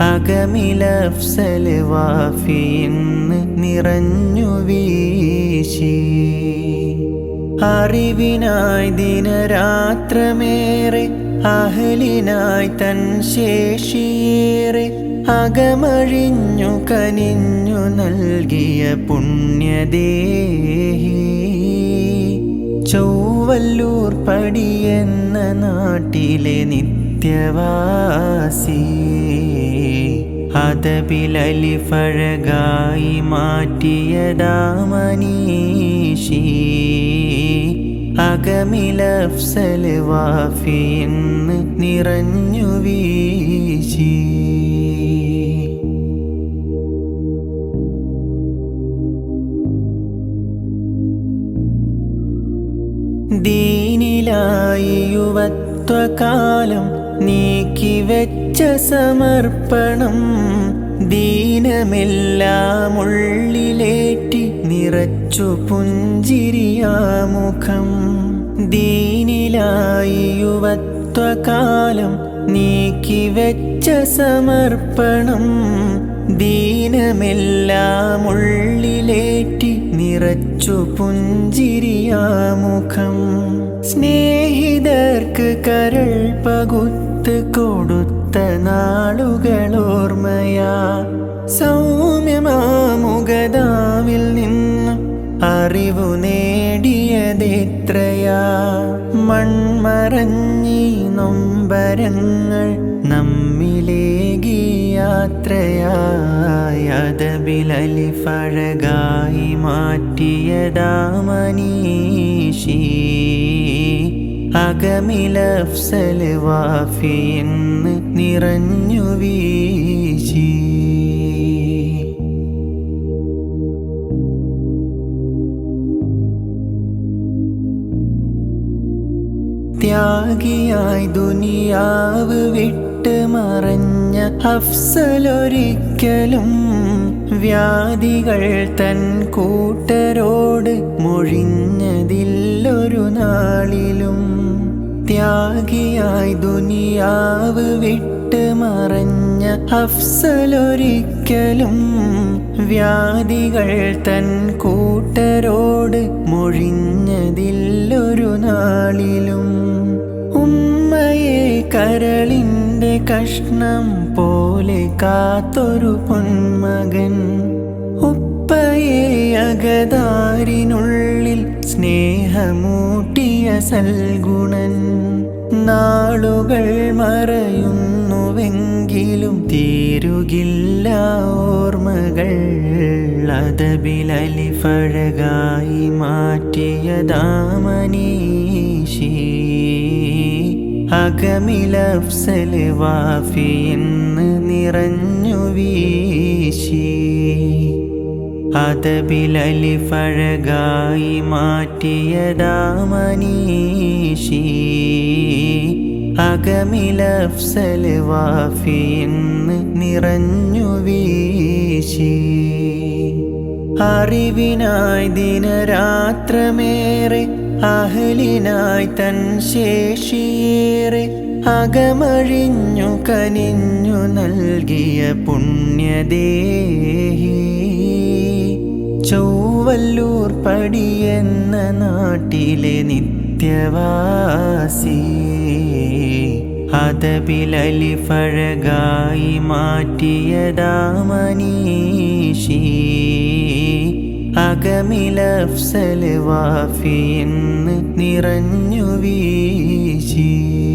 അകമിലഫ്സൽ വാഫിയെന്ന് നിറഞ്ഞു വീശി. അറിവിനായി ദിനരാത്രമേറെ അഹലിനായി തൻ ശേഷിയേറെ അകമഴിഞ്ഞു കനിഞ്ഞു നൽകിയ പുണ്യദേഹി. ചൊവ്വല്ലൂർ പടിയെന്ന നാട്ടിലെ നിത്യവാസി അതബിലലിഫഴകായി മാറ്റിയതാമനീഷി അകമിലഫ്സൽ വാഫിയെന്ന് നിറഞ്ഞു വീശി. ദീനിലായി യുവത്വകാലം നീക്കിവെച്ച സമർപ്പണം ദീനമെല്ലാം ഉള്ളിലേറ്റി നിറച്ചു പുഞ്ചിരിയാമുഖം. ദീനിലായി യുവത്വകാലം നീക്കിവെച്ച സമർപ്പണം ദീനമെല്ലാം ഉള്ളിലേറ്റി നിറച്ചു പുഞ്ചിരിയാമുഖം. സ്നേഹിതർക്ക് കരൾ പകുത്ത് കൊടുത്ത നാളുകളോർമ്മയാ. സൗമ്യമാമുഖതാവിൽ നിന്ന് അറിവു നേടിയതെത്രയാ. മൺമറഞ്ഞി നൊമ്പരങ്ങൾ നമ്മിലേകി യാത്രയായതബിലലി ഫഴകായി മാറ്റിയതാമനീഷി അകമിലഫ്സൽ വാഫിയെന്ന് നിറഞ്ഞു വീശി. ത്യാഗിയായി ദുനിയാവ് വിട്ട് മറഞ്ഞ അഫ്സലൊരിക്കലും വ്യാധികൾ തൻ കൂട്ടരോട് മൊഴിഞ്ഞതില്ലൊരു നാളിലും ത്യാഗിയായി ദുനിയാവ് വിട്ട് മറഞ്ഞ അഫ്സലൊരിക്കലും വ്യാധികൾ തൻ കൂട്ടരോട് മൊഴിഞ്ഞതില്ലൊരു നാളിലും. ഉമ്മയെ കരളിന്റെ കഷ്ണം പോലെ കാത്തൊരു പൊന്മകൻ. ഉപ്പയെ അകതാരിനുള്ളിൽ സ്നേഹമൂട്ടിയ സൽഗുണൻ നാളുകൾ മറയുന്നുവെങ്കിലും തീരുകില്ല ഓർമ്മകൾ. അതബിലലിഫഴകായി മാറ്റിയതാമനീഷി അകമിലഫ്സൽ വാഫിയെന്ന് നിറഞ്ഞു വീശി. അതബിലലിഫഴകായി മാറ്റിയതാമനീഷി. അകമിലഫ്സൽ വാഫിയെന്ന് നിറഞ്ഞു വീശി. അറിവിനായി ദിനരാത്രമേറെ അഹലിനായി തൻ ശേഷിയേറെ അകമഴിഞ്ഞു കനിഞ്ഞു നൽകിയ പുണ്യദേഹി. ചൊവ്വല്ലൂർ എന്ന നാട്ടിലെ നിത്യവാസി. അതബിലലിഫഴകായി മാറ്റിയതാമനീഷി അകമിലഫ്സൽ വാഫിയെന്ന് നിറഞ്ഞു വീശി.